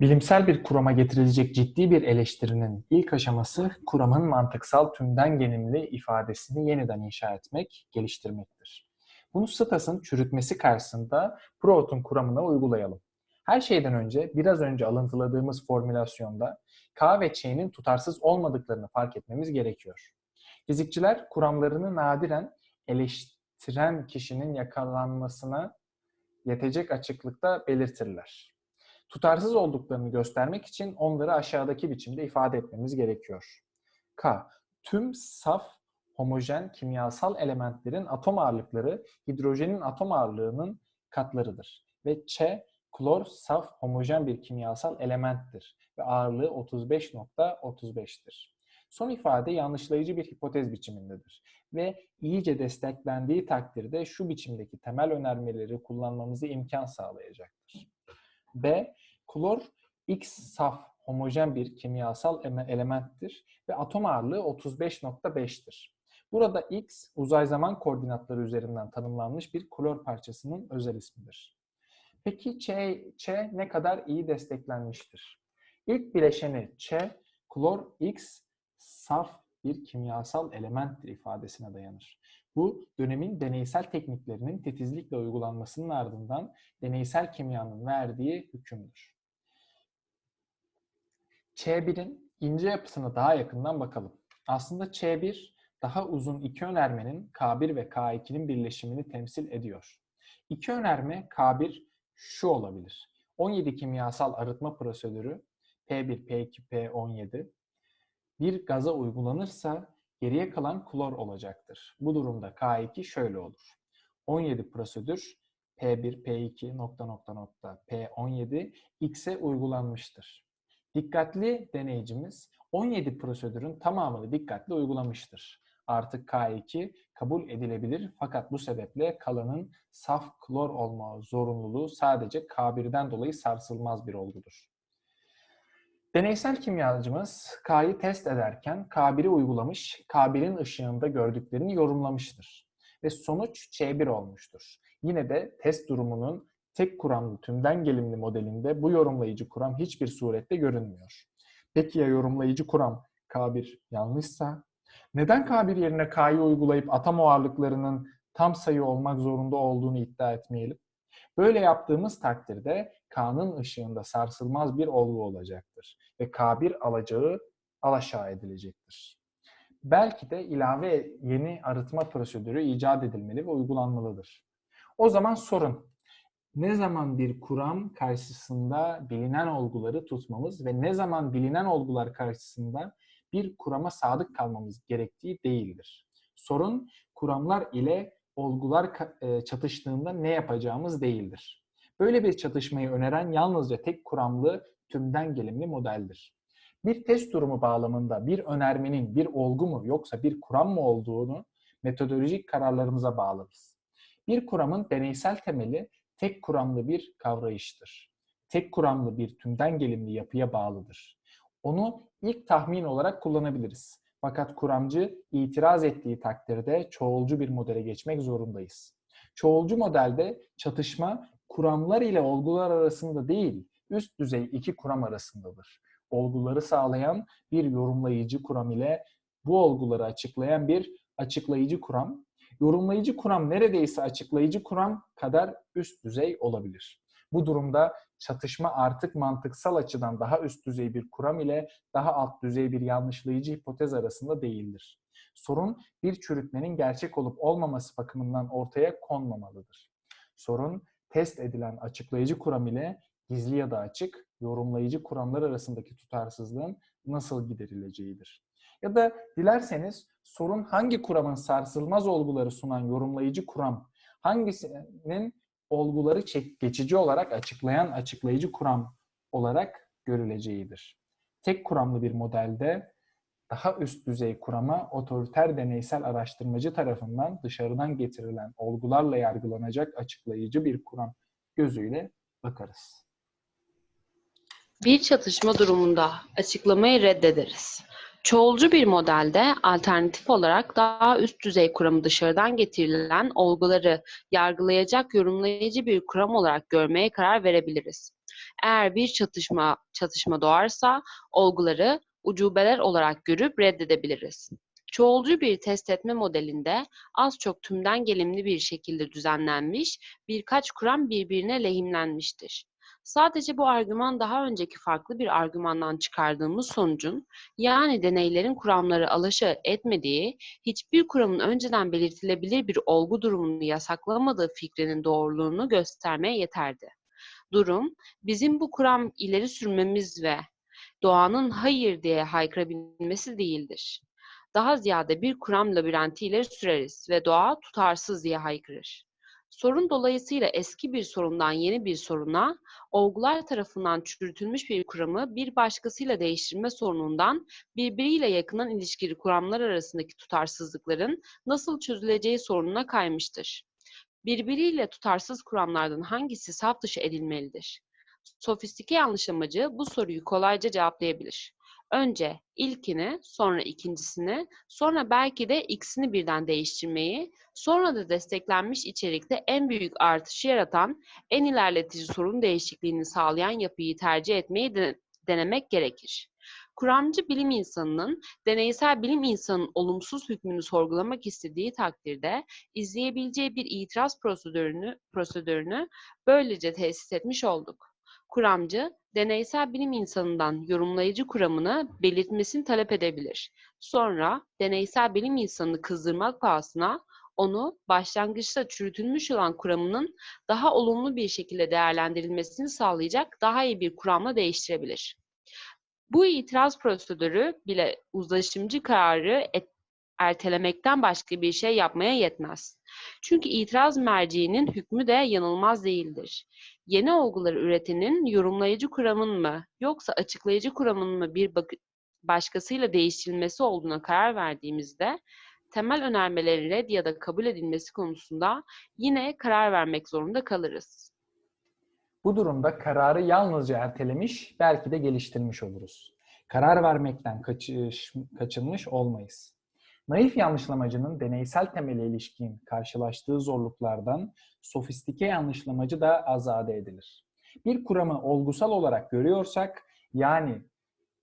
Bilimsel bir kurama getirilecek ciddi bir eleştirinin ilk aşaması kuramın mantıksal tümden genimli ifadesini yeniden inşa etmek, geliştirmektir. Bunu Stas'ın çürütmesi karşısında Prout'un kuramına uygulayalım. Her şeyden önce biraz önce alıntıladığımız formülasyonda K ve Ç'nin tutarsız olmadıklarını fark etmemiz gerekiyor. Fizikçiler kuramlarını nadiren eleştiren kişinin yakalanmasına yetecek açıklıkta belirtirler. Tutarsız olduklarını göstermek için onları aşağıdaki biçimde ifade etmemiz gerekiyor. K. Tüm saf homojen kimyasal elementlerin atom ağırlıkları hidrojenin atom ağırlığının katlarıdır. Ve Ç. Klor saf homojen bir kimyasal elementtir ve ağırlığı 35.35'tir. Son ifade yanlışlayıcı bir hipotez biçimindedir ve iyice desteklendiği takdirde şu biçimdeki temel önermeleri kullanmamızı imkan sağlayacaktır. B. Klor X saf homojen bir kimyasal elementtir ve atom ağırlığı 35.5'tir. Burada X uzay zaman koordinatları üzerinden tanımlanmış bir klor parçasının özel ismidir. Peki Ç, Ç ne kadar iyi desteklenmiştir? İlk bileşeni Ç, klor X saf bir kimyasal elementtir ifadesine dayanır. Bu dönemin deneysel tekniklerinin titizlikle uygulanmasının ardından deneysel kimyanın verdiği hükümdür. Ç1'in ince yapısına daha yakından bakalım. Aslında Ç1 daha uzun iki önermenin K1 ve K2'nin birleşimini temsil ediyor. İki önerme K1 şu olabilir. 17 kimyasal arıtma prosedürü P1, P2, P17 bir gaza uygulanırsa geriye kalan klor olacaktır. Bu durumda K2 şöyle olur. 17 prosedür P1, P2 nokta nokta nokta P17 X'e uygulanmıştır. Dikkatli deneyicimiz 17 prosedürün tamamını dikkatli uygulamıştır. Artık K2 kabul edilebilir fakat bu sebeple kalanın saf klor olma zorunluluğu sadece K1'den dolayı sarsılmaz bir olgudur. Deneysel kimyacımız K'yı test ederken K1'i uygulamış, K1'in ışığında gördüklerini yorumlamıştır. Ve sonuç C1 olmuştur. Yine de test durumunun tek kuramlı tümden gelimli modelinde bu yorumlayıcı kuram hiçbir surette görünmüyor. Peki ya yorumlayıcı kuram K1 yanlışsa? Neden K1 yerine K'yı uygulayıp atom ağırlıklarının tam sayı olmak zorunda olduğunu iddia etmeyelim? Böyle yaptığımız takdirde K'nın ışığında sarsılmaz bir olgu olacaktır ve K1 alacağı alaşağı edilecektir. Belki de ilave yeni arıtma prosedürü icat edilmeli ve uygulanmalıdır. O zaman sorun ne zaman bir kuram karşısında bilinen olguları tutmamız ve ne zaman bilinen olgular karşısında bir kurama sadık kalmamız gerektiği değildir. Sorun kuramlar ile olgular e, çatıştığında ne yapacağımız değildir. Böyle bir çatışmayı öneren yalnızca tek kuramlı tümden gelimli modeldir. Bir test durumu bağlamında bir önermenin bir olgu mu yoksa bir kuram mı olduğunu metodolojik kararlarımıza bağlarız. Bir kuramın deneysel temeli tek kuramlı bir kavrayıştır. Tek kuramlı bir tümden gelimli yapıya bağlıdır. Onu ilk tahmin olarak kullanabiliriz. Fakat kuramcı itiraz ettiği takdirde çoğulcu bir modele geçmek zorundayız. Çoğulcu modelde çatışma kuramlar ile olgular arasında değil, üst düzey iki kuram arasındadır. Olguları sağlayan bir yorumlayıcı kuram ile bu olguları açıklayan bir açıklayıcı kuram, yorumlayıcı kuram neredeyse açıklayıcı kuram kadar üst düzey olabilir. Bu durumda çatışma artık mantıksal açıdan daha üst düzey bir kuram ile daha alt düzey bir yanlışlayıcı hipotez arasında değildir. Sorun bir çürütmenin gerçek olup olmaması bakımından ortaya konmamalıdır. Sorun test edilen açıklayıcı kuram ile gizli ya da açık yorumlayıcı kuramlar arasındaki tutarsızlığın nasıl giderileceğidir. Ya da dilerseniz sorun hangi kuramın sarsılmaz olguları sunan yorumlayıcı kuram, hangisinin olguları geçici olarak açıklayan açıklayıcı kuram olarak görüleceğidir. Tek kuramlı bir modelde daha üst düzey kurama otoriter deneysel araştırmacı tarafından dışarıdan getirilen olgularla yargılanacak açıklayıcı bir kuram gözüyle bakarız. Bir çatışma durumunda açıklamayı reddederiz. Çoğulcu bir modelde alternatif olarak daha üst düzey kuramı dışarıdan getirilen olguları yargılayacak yorumlayıcı bir kuram olarak görmeye karar verebiliriz. Eğer bir çatışma çatışma doğarsa olguları ucubeler olarak görüp reddedebiliriz. Çoğulcu bir test etme modelinde az çok tümden gelimli bir şekilde düzenlenmiş birkaç kuram birbirine lehimlenmiştir. Sadece bu argüman daha önceki farklı bir argümandan çıkardığımız sonucun, yani deneylerin kuramları alaşağı etmediği, hiçbir kuramın önceden belirtilebilir bir olgu durumunu yasaklamadığı fikrinin doğruluğunu göstermeye yeterdi. Durum, bizim bu kuram ileri sürmemiz ve doğanın hayır diye haykırabilmesi değildir. Daha ziyade bir kuram labirenti ileri süreriz ve doğa tutarsız diye haykırır. Sorun dolayısıyla eski bir sorundan yeni bir soruna, olgular tarafından çürütülmüş bir kuramı bir başkasıyla değiştirme sorunundan birbiriyle yakından ilişkili kuramlar arasındaki tutarsızlıkların nasıl çözüleceği sorununa kaymıştır. Birbiriyle tutarsız kuramlardan hangisi saf dışı edilmelidir? Sofistike yanlışlamacı bu soruyu kolayca cevaplayabilir. Önce ilkini, sonra ikincisini, sonra belki de ikisini birden değiştirmeyi, sonra da desteklenmiş içerikte en büyük artışı yaratan, en ilerletici sorun değişikliğini sağlayan yapıyı tercih etmeyi de, denemek gerekir. Kuramcı bilim insanının deneysel bilim insanının olumsuz hükmünü sorgulamak istediği takdirde izleyebileceği bir itiraz prosedürünü, prosedürünü böylece tesis etmiş olduk. Kuramcı, deneysel bilim insanından yorumlayıcı kuramını belirtmesini talep edebilir. Sonra deneysel bilim insanını kızdırmak pahasına onu başlangıçta çürütülmüş olan kuramının daha olumlu bir şekilde değerlendirilmesini sağlayacak daha iyi bir kuramla değiştirebilir. Bu itiraz prosedürü bile uzlaşımcı kararı et, ertelemekten başka bir şey yapmaya yetmez. Çünkü itiraz merciğinin hükmü de yanılmaz değildir. Yeni olguları üretenin yorumlayıcı kuramın mı yoksa açıklayıcı kuramın mı bir başkasıyla değiştirilmesi olduğuna karar verdiğimizde temel önermelerin red ya da kabul edilmesi konusunda yine karar vermek zorunda kalırız. Bu durumda kararı yalnızca ertelemiş, belki de geliştirmiş oluruz. Karar vermekten kaçış, kaçınmış olmayız. Naif yanlışlamacının deneysel temele ilişkin karşılaştığı zorluklardan sofistike yanlışlamacı da azade edilir. Bir kuramı olgusal olarak görüyorsak, yani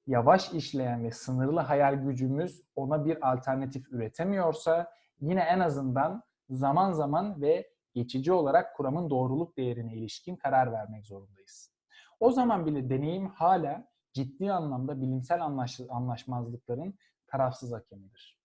yavaş işleyen ve sınırlı hayal gücümüz ona bir alternatif üretemiyorsa, yine en azından zaman zaman ve geçici olarak kuramın doğruluk değerine ilişkin karar vermek zorundayız. O zaman bile deneyim hala ciddi anlamda bilimsel anlaş anlaşmazlıkların tarafsız hakemidir.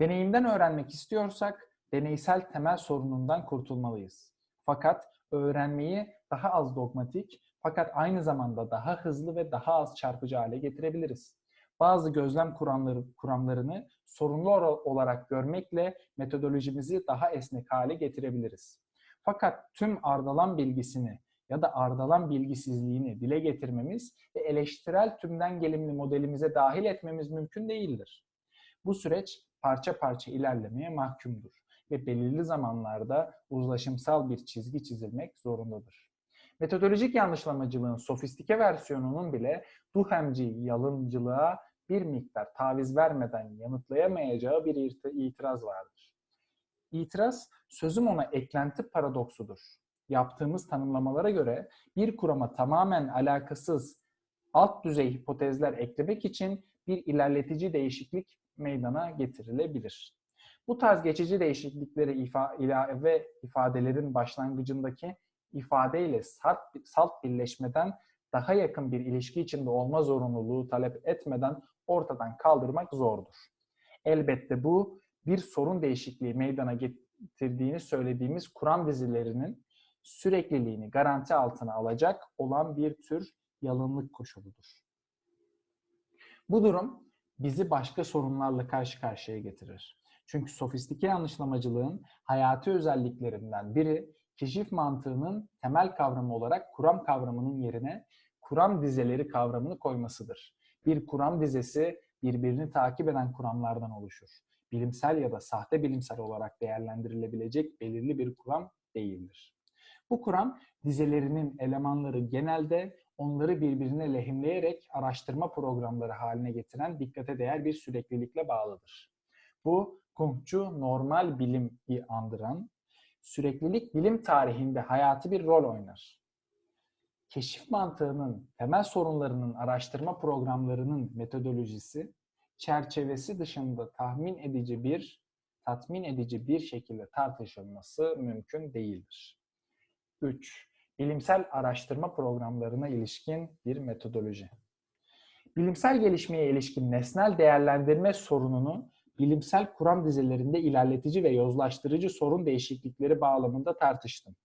Deneyimden öğrenmek istiyorsak deneysel temel sorunundan kurtulmalıyız. Fakat öğrenmeyi daha az dogmatik fakat aynı zamanda daha hızlı ve daha az çarpıcı hale getirebiliriz. Bazı gözlem kuramları, kuramlarını sorunlu olarak görmekle metodolojimizi daha esnek hale getirebiliriz. Fakat tüm ardalan bilgisini ya da ardalan bilgisizliğini dile getirmemiz ve eleştirel tümden gelimli modelimize dahil etmemiz mümkün değildir. Bu süreç parça parça ilerlemeye mahkumdur ve belirli zamanlarda uzlaşımsal bir çizgi çizilmek zorundadır. Metodolojik yanlışlamacılığın sofistike versiyonunun bile Duhemci yalıncılığa bir miktar taviz vermeden yanıtlayamayacağı bir itiraz vardır. İtiraz, sözüm ona eklenti paradoksudur. Yaptığımız tanımlamalara göre bir kurama tamamen alakasız alt düzey hipotezler eklemek için bir ilerletici değişiklik meydana getirilebilir. Bu tarz geçici değişiklikleri ifa, ilave ifadelerin başlangıcındaki ifadeyle salt, salt birleşmeden daha yakın bir ilişki içinde olma zorunluluğu talep etmeden ortadan kaldırmak zordur. Elbette bu bir sorun değişikliği meydana getirdiğini söylediğimiz Kur'an dizilerinin sürekliliğini garanti altına alacak olan bir tür yalınlık koşuludur. Bu durum bizi başka sorunlarla karşı karşıya getirir. Çünkü sofistike yanlışlamacılığın hayati özelliklerinden biri keşif mantığının temel kavramı olarak kuram kavramının yerine kuram dizeleri kavramını koymasıdır. Bir kuram dizesi birbirini takip eden kuramlardan oluşur. Bilimsel ya da sahte bilimsel olarak değerlendirilebilecek belirli bir kuram değildir. Bu kuram dizelerinin elemanları genelde onları birbirine lehimleyerek araştırma programları haline getiren dikkate değer bir süreklilikle bağlıdır. Bu Kumpçu normal bilimi andıran süreklilik bilim tarihinde hayati bir rol oynar. Keşif mantığının temel sorunlarının araştırma programlarının metodolojisi çerçevesi dışında tahmin edici bir tatmin edici bir şekilde tartışılması mümkün değildir. 3. Bilimsel araştırma programlarına ilişkin bir metodoloji. Bilimsel gelişmeye ilişkin nesnel değerlendirme sorununu bilimsel kuram dizelerinde ilerletici ve yozlaştırıcı sorun değişiklikleri bağlamında tartıştım.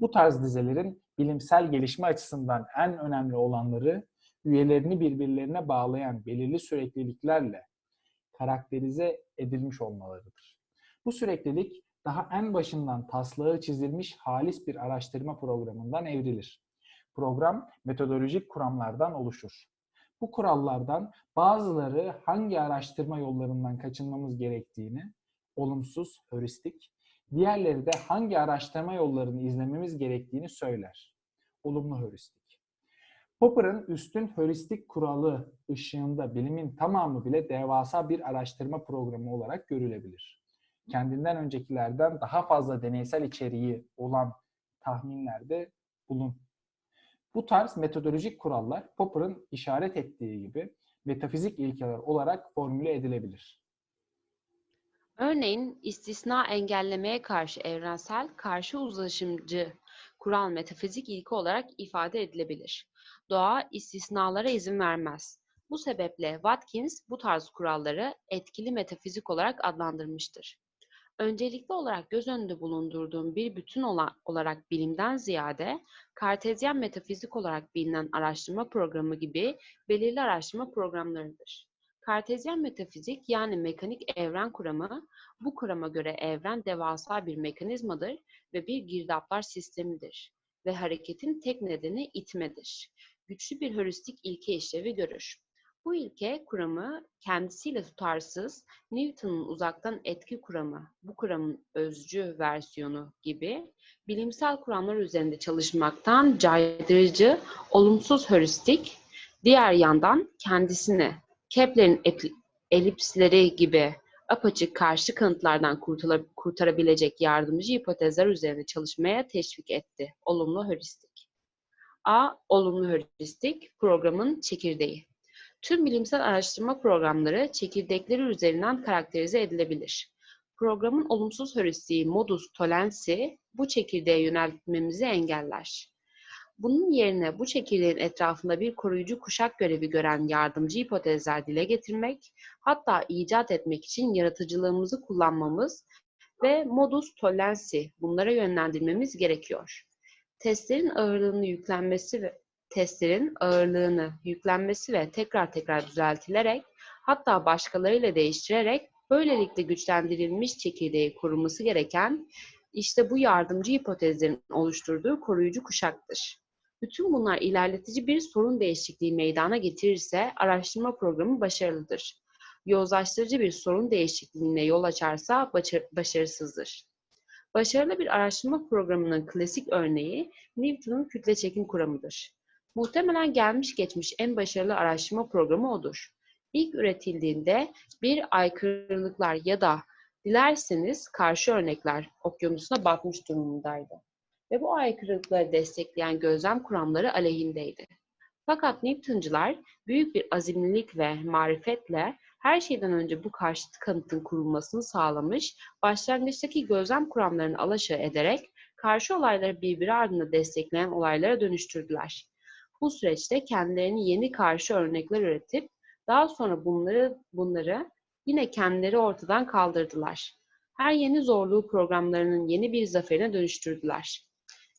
Bu tarz dizelerin bilimsel gelişme açısından en önemli olanları üyelerini birbirlerine bağlayan belirli sürekliliklerle karakterize edilmiş olmalarıdır. Bu süreklilik daha en başından taslağı çizilmiş halis bir araştırma programından evrilir. Program metodolojik kuramlardan oluşur. Bu kurallardan bazıları hangi araştırma yollarından kaçınmamız gerektiğini, olumsuz, heuristik, diğerleri de hangi araştırma yollarını izlememiz gerektiğini söyler. Olumlu heuristik. Popper'ın üstün heuristik kuralı ışığında bilimin tamamı bile devasa bir araştırma programı olarak görülebilir. Kendinden öncekilerden daha fazla deneysel içeriği olan tahminlerde bulun. Bu tarz metodolojik kurallar Popper'ın işaret ettiği gibi metafizik ilkeler olarak formüle edilebilir. Örneğin istisna engellemeye karşı evrensel, karşı uzlaşımcı kural metafizik ilke olarak ifade edilebilir. Doğa istisnalara izin vermez. Bu sebeple Watkins bu tarz kuralları etkili metafizik olarak adlandırmıştır. Öncelikli olarak göz önünde bulundurduğum bir bütün olarak bilimden ziyade Kartezyen metafizik olarak bilinen araştırma programı gibi belirli araştırma programlarıdır. Kartezyen metafizik yani mekanik evren kuramı, bu kurama göre evren devasa bir mekanizmadır ve bir girdaplar sistemidir ve hareketin tek nedeni itmedir. Güçlü bir heuristik ilke işlevi görür. Bu ilke kuramı kendisiyle tutarsız, Newton'un uzaktan etki kuramı, bu kuramın özcü versiyonu gibi bilimsel kuramlar üzerinde çalışmaktan caydırıcı, olumsuz heuristik, diğer yandan kendisini Kepler'in elipsleri gibi apaçık karşı kanıtlardan kurtarabilecek yardımcı hipotezler üzerine çalışmaya teşvik etti. Olumlu heuristik. A. Olumlu heuristik programın çekirdeği. Tüm bilimsel araştırma programları çekirdekleri üzerinden karakterize edilebilir. Programın olumsuz heuristiği modus tolensi bu çekirdeğe yöneltmemizi engeller. Bunun yerine bu çekirdeğin etrafında bir koruyucu kuşak görevi gören yardımcı hipotezler dile getirmek, hatta icat etmek için yaratıcılığımızı kullanmamız ve modus tolensi bunlara yönlendirmemiz gerekiyor. Testlerin ağırlığını yüklenmesi ve testlerin ağırlığını yüklenmesi ve tekrar tekrar düzeltilerek hatta başkalarıyla değiştirerek böylelikle güçlendirilmiş çekirdeği korunması gereken işte bu yardımcı hipotezlerin oluşturduğu koruyucu kuşaktır. Bütün bunlar ilerletici bir sorun değişikliği meydana getirirse araştırma programı başarılıdır. Yozlaştırıcı bir sorun değişikliğine yol açarsa başarısızdır. Başarılı bir araştırma programının klasik örneği Newton'un kütle çekim kuramıdır. Muhtemelen gelmiş geçmiş en başarılı araştırma programı odur. İlk üretildiğinde bir aykırılıklar ya da dilerseniz karşı örnekler okyanusuna batmış durumundaydı. Ve bu aykırılıkları destekleyen gözlem kuramları aleyhindeydi. Fakat Newtoncular büyük bir azimlilik ve marifetle her şeyden önce bu karşıt kanıtın kurulmasını sağlamış, başlangıçtaki gözlem kuramlarını alaşağı ederek karşı olayları birbiri ardında destekleyen olaylara dönüştürdüler. Bu süreçte kendilerini yeni karşı örnekler üretip daha sonra bunları bunları yine kendileri ortadan kaldırdılar. Her yeni zorluğu programlarının yeni bir zaferine dönüştürdüler.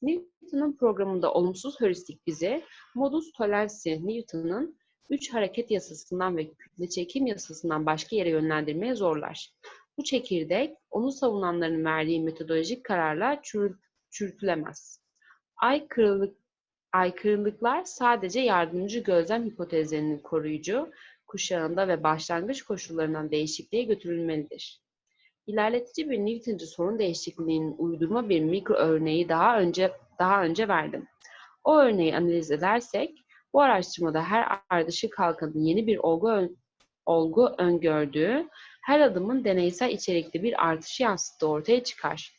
Newton'un programında olumsuz heuristik bizi modus tolensi Newton'un üç hareket yasasından ve kütle çekim yasasından başka yere yönlendirmeye zorlar. Bu çekirdek onu savunanların verdiği metodolojik kararla çürü, çürütülemez. Ay kırılık Aykırılıklar sadece yardımcı gözlem hipotezlerinin koruyucu, kuşağında ve başlangıç koşullarından değişikliğe götürülmelidir. İlerletici bir Newtoncu sorun değişikliğinin uydurma bir mikro örneği daha önce daha önce verdim. O örneği analiz edersek, bu araştırmada her ardışık halkanın yeni bir olgu, olgu öngördüğü, her adımın deneysel içerikli bir artışı yansıttığı ortaya çıkar.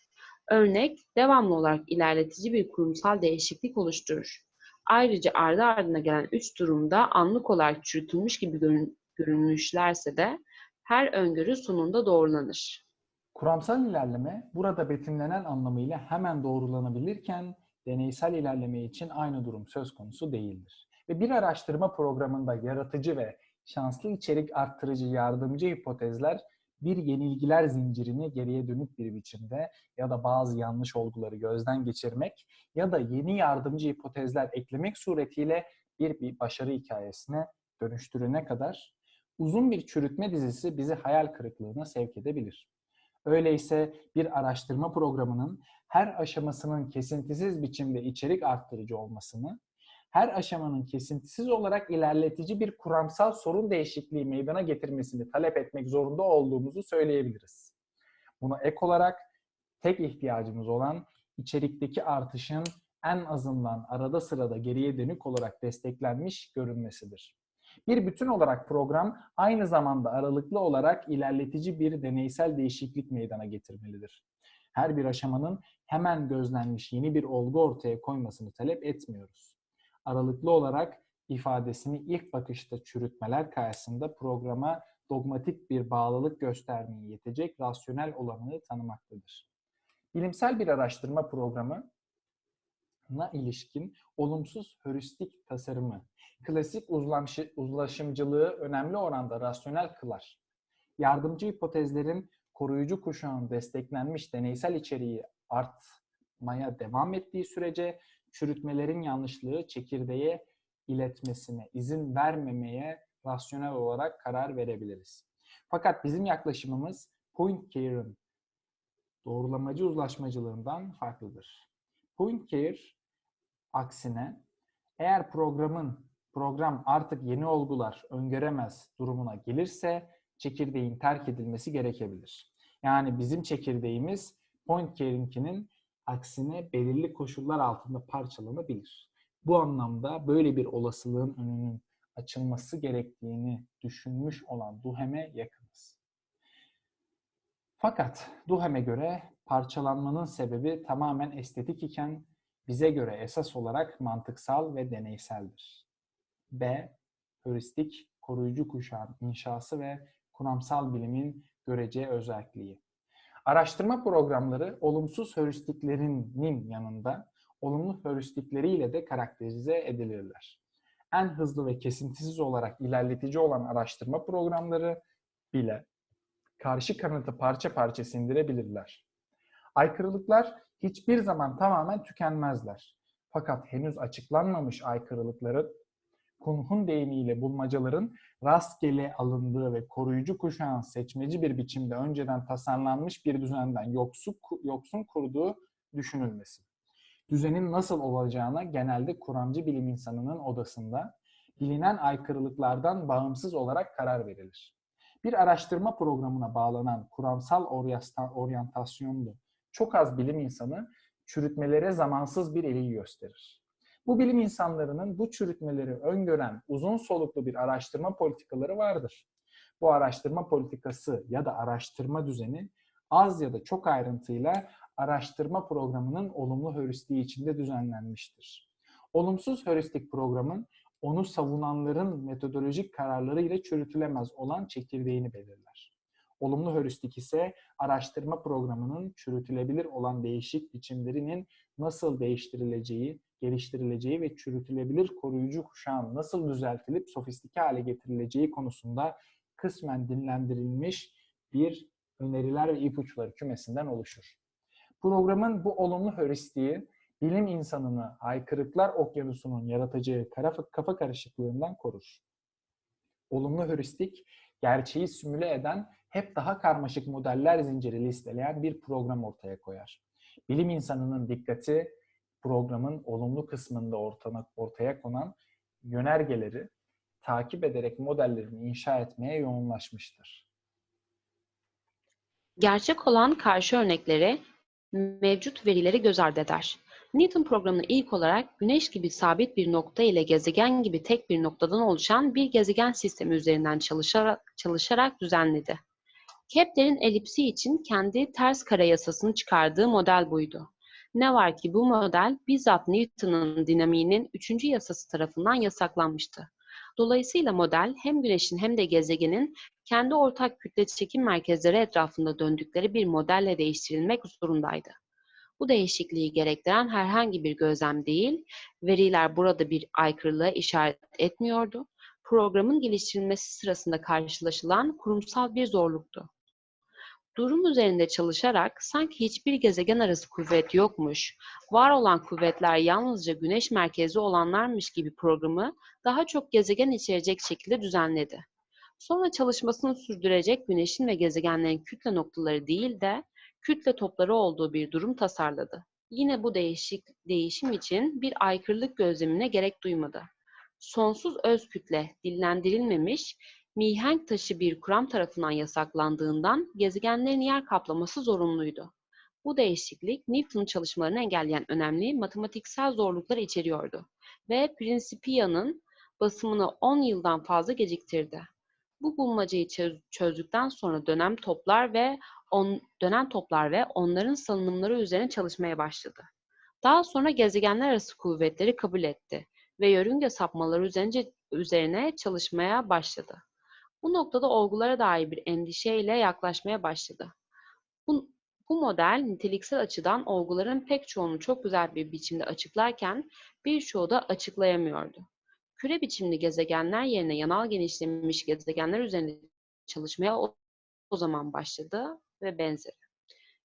Örnek, devamlı olarak ilerletici bir kurumsal değişiklik oluşturur. Ayrıca ardı ardına gelen üç durumda anlık olarak çürütülmüş gibi görün- görünmüşlerse de her öngörü sonunda doğrulanır. Kuramsal ilerleme burada betimlenen anlamıyla hemen doğrulanabilirken deneysel ilerleme için aynı durum söz konusu değildir. Ve bir araştırma programında yaratıcı ve şanslı içerik arttırıcı yardımcı hipotezler bir yenilgiler zincirini geriye dönük bir biçimde ya da bazı yanlış olguları gözden geçirmek ya da yeni yardımcı hipotezler eklemek suretiyle bir, bir başarı hikayesine dönüştürene kadar uzun bir çürütme dizisi bizi hayal kırıklığına sevk edebilir. Öyleyse bir araştırma programının her aşamasının kesintisiz biçimde içerik arttırıcı olmasını, her aşamanın kesintisiz olarak ilerletici bir kuramsal sorun değişikliği meydana getirmesini talep etmek zorunda olduğumuzu söyleyebiliriz. Buna ek olarak tek ihtiyacımız olan içerikteki artışın en azından arada sırada geriye dönük olarak desteklenmiş görünmesidir. Bir bütün olarak program aynı zamanda aralıklı olarak ilerletici bir deneysel değişiklik meydana getirmelidir. Her bir aşamanın hemen gözlenmiş yeni bir olgu ortaya koymasını talep etmiyoruz. Aralıklı olarak ifadesini ilk bakışta çürütmeler karşısında programa dogmatik bir bağlılık göstermeye yetecek rasyonel olanı tanımaktadır. Bilimsel bir araştırma programı na ilişkin olumsuz heuristik tasarımı, klasik uzlaşımcılığı önemli oranda rasyonel kılar. Yardımcı hipotezlerin koruyucu kuşağın desteklenmiş deneysel içeriği artmaya devam ettiği sürece çürütmelerin yanlışlığı çekirdeğe iletmesine izin vermemeye rasyonel olarak karar verebiliriz. Fakat bizim yaklaşımımız Poincare'ın doğrulamacı uzlaşmacılığından farklıdır. Poincare aksine eğer programın program artık yeni olgular öngöremez durumuna gelirse çekirdeğin terk edilmesi gerekebilir. Yani bizim çekirdeğimiz Poincare'inkinin aksine belirli koşullar altında parçalanabilir. Bu anlamda böyle bir olasılığın önünün açılması gerektiğini düşünmüş olan Duhem'e yakınız. Fakat Duhem'e göre parçalanmanın sebebi tamamen estetik iken bize göre esas olarak mantıksal ve deneyseldir. B. Heuristik, koruyucu kuşağın inşası ve kuramsal bilimin görece özelliği. Araştırma programları olumsuz heuristiklerinin yanında olumlu heuristikleriyle de karakterize edilirler. En hızlı ve kesintisiz olarak ilerletici olan araştırma programları bile karşı kanıtı parça parça sindirebilirler. Aykırılıklar hiçbir zaman tamamen tükenmezler. Fakat henüz açıklanmamış aykırılıkların Kunh'un deyimiyle bulmacaların rastgele alındığı ve koruyucu kuşağın seçmeci bir biçimde önceden tasarlanmış bir düzenden yoksun, yoksun kurduğu düşünülmesi. Düzenin nasıl olacağına genelde kuramcı bilim insanının odasında bilinen aykırılıklardan bağımsız olarak karar verilir. Bir araştırma programına bağlanan kuramsal oryantasyonlu çok az bilim insanı çürütmelere zamansız bir ilgi gösterir. Bu bilim insanlarının bu çürütmeleri öngören uzun soluklu bir araştırma politikaları vardır. Bu araştırma politikası ya da araştırma düzeni az ya da çok ayrıntıyla araştırma programının olumlu heuristiği içinde düzenlenmiştir. Olumsuz heuristik programın onu savunanların metodolojik kararları ile çürütülemez olan çekirdeğini belirler. Olumlu heuristik ise araştırma programının çürütülebilir olan değişik biçimlerinin nasıl değiştirileceği, geliştirileceği ve çürütülebilir koruyucu kuşağın nasıl düzeltilip sofistike hale getirileceği konusunda kısmen dinlendirilmiş bir öneriler ve ipuçları kümesinden oluşur. Programın bu olumlu heuristiği bilim insanını aykırıklar okyanusunun yaratacağı kafa karışıklığından korur. Olumlu heuristik, gerçeği simüle eden hep daha karmaşık modeller zinciri listeleyen bir program ortaya koyar. Bilim insanının dikkati programın olumlu kısmında ortana, ortaya konan yönergeleri takip ederek modellerini inşa etmeye yoğunlaşmıştır. Gerçek olan karşı örnekleri mevcut verileri göz ardı eder. Newton programını ilk olarak Güneş gibi sabit bir nokta ile gezegen gibi tek bir noktadan oluşan bir gezegen sistemi üzerinden çalışarak, çalışarak düzenledi. Kepler'in elipsi için kendi ters kare yasasını çıkardığı model buydu. Ne var ki bu model bizzat Newton'un dinamiğinin üçüncü yasası tarafından yasaklanmıştı. Dolayısıyla model hem Güneş'in hem de gezegenin kendi ortak kütle çekim merkezleri etrafında döndükleri bir modelle değiştirilmek zorundaydı. Bu değişikliği gerektiren herhangi bir gözlem değil, veriler burada bir aykırılığa işaret etmiyordu. Programın geliştirilmesi sırasında karşılaşılan kurumsal bir zorluktu. Durum üzerinde çalışarak sanki hiçbir gezegen arası kuvvet yokmuş, var olan kuvvetler yalnızca güneş merkezi olanlarmış gibi programı daha çok gezegen içerecek şekilde düzenledi. Sonra çalışmasını sürdürecek güneşin ve gezegenlerin kütle noktaları değil de kütle topları olduğu bir durum tasarladı. Yine bu değişik, değişim için bir aykırılık gözlemine gerek duymadı. Sonsuz öz kütle dillendirilmemiş, mihenk taşı bir kuram tarafından yasaklandığından gezegenlerin yer kaplaması zorunluydu. Bu değişiklik Newton'un çalışmalarını engelleyen önemli matematiksel zorluklar içeriyordu ve Principia'nın basımını 10 yıldan fazla geciktirdi. Bu bulmacayı çözdükten sonra dönem toplar ve on, dönen toplar ve onların salınımları üzerine çalışmaya başladı. Daha sonra gezegenler arası kuvvetleri kabul etti ve yörünge sapmaları üzerine, üzerine çalışmaya başladı. Bu noktada olgulara dair bir endişeyle yaklaşmaya başladı. Bu, bu model niteliksel açıdan olguların pek çoğunu çok güzel bir biçimde açıklarken birçoğu da açıklayamıyordu. Küre biçimli gezegenler yerine yanal genişlemiş gezegenler üzerinde çalışmaya o, o zaman başladı ve benzeri.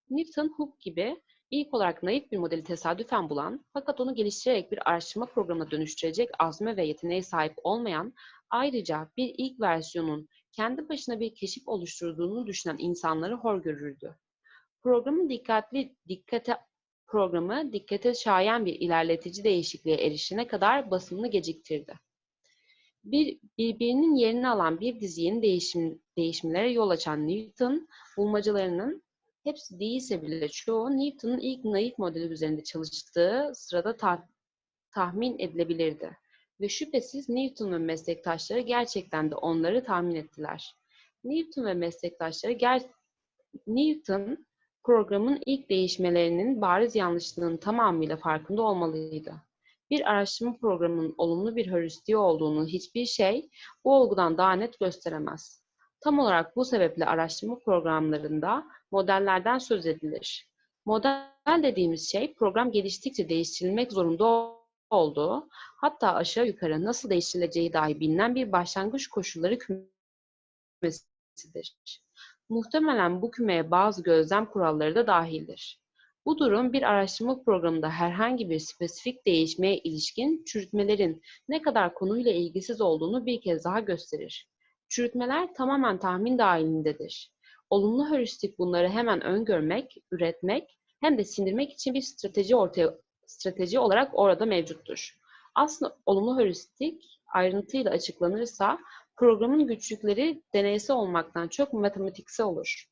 Newton, Hooke gibi ilk olarak naif bir modeli tesadüfen bulan fakat onu geliştirerek bir araştırma programına dönüştürecek azme ve yeteneğe sahip olmayan ayrıca bir ilk versiyonun kendi başına bir keşif oluşturduğunu düşünen insanları hor görürdü. Programın dikkatli dikkate programı dikkate şayan bir ilerletici değişikliğe erişene kadar basımını geciktirdi. Bir, birbirinin yerini alan bir dizinin değişim, değişimlere yol açan Newton bulmacalarının hepsi değilse bile çoğu Newton'un ilk naif modeli üzerinde çalıştığı sırada ta, tahmin edilebilirdi. Ve şüphesiz Newton ve meslektaşları gerçekten de onları tahmin ettiler. Newton ve meslektaşları ger Newton programın ilk değişmelerinin bariz yanlışlığının tamamıyla farkında olmalıydı. Bir araştırma programının olumlu bir heuristik olduğunu hiçbir şey bu olgudan daha net gösteremez. Tam olarak bu sebeple araştırma programlarında modellerden söz edilir. Model dediğimiz şey program geliştikçe değiştirilmek zorunda olduğu, hatta aşağı yukarı nasıl değiştirileceği dahi bilinen bir başlangıç koşulları kümesidir. Muhtemelen bu kümeye bazı gözlem kuralları da dahildir. Bu durum bir araştırma programında herhangi bir spesifik değişmeye ilişkin çürütmelerin ne kadar konuyla ilgisiz olduğunu bir kez daha gösterir. Çürütmeler tamamen tahmin dahilindedir. Olumlu heuristik bunları hemen öngörmek, üretmek hem de sindirmek için bir strateji ortaya strateji olarak orada mevcuttur. Aslında olumlu heuristik ayrıntıyla açıklanırsa programın güçlükleri deneysel olmaktan çok matematiksel olur.